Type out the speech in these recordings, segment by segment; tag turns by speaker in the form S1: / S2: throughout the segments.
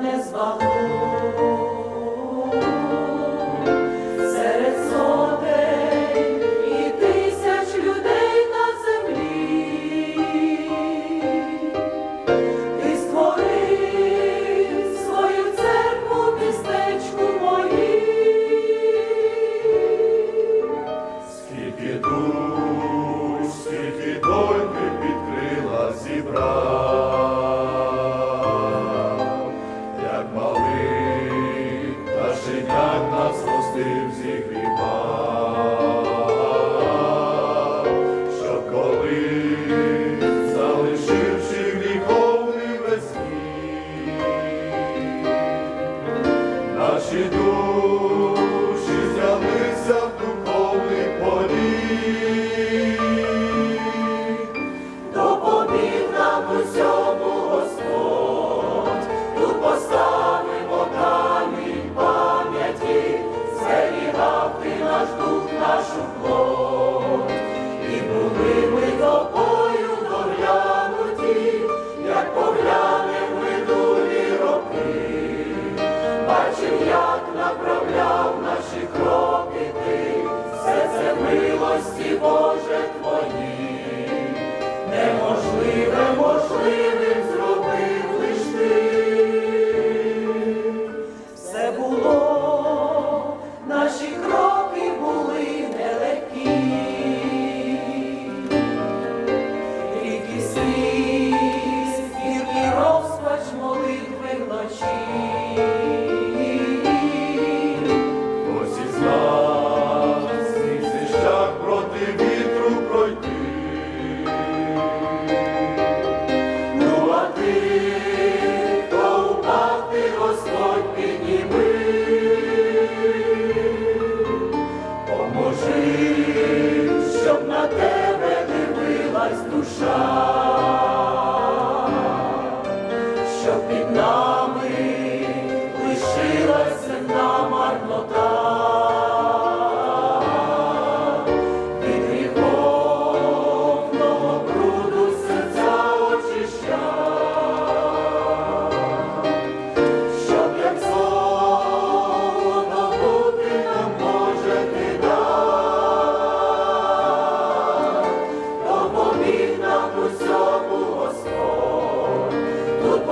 S1: не звало.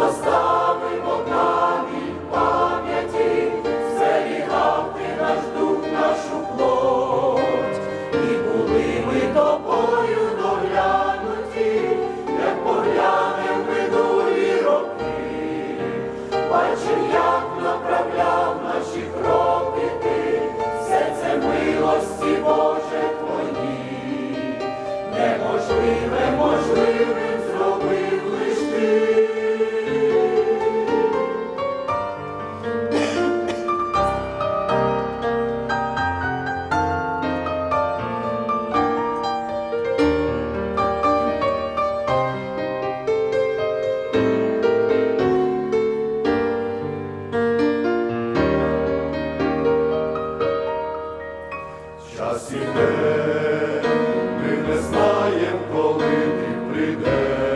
S1: поставимо камінь пам'яті, зберігав ти наш дух, нашу плоть, і були ми тобою доглянуті, як поглянем минулі роки, бачив, як направляв наші кроки все це милості Боже твої, неможливе, можливе.
S2: Час іде, ми не знаємо, коли ти прийде.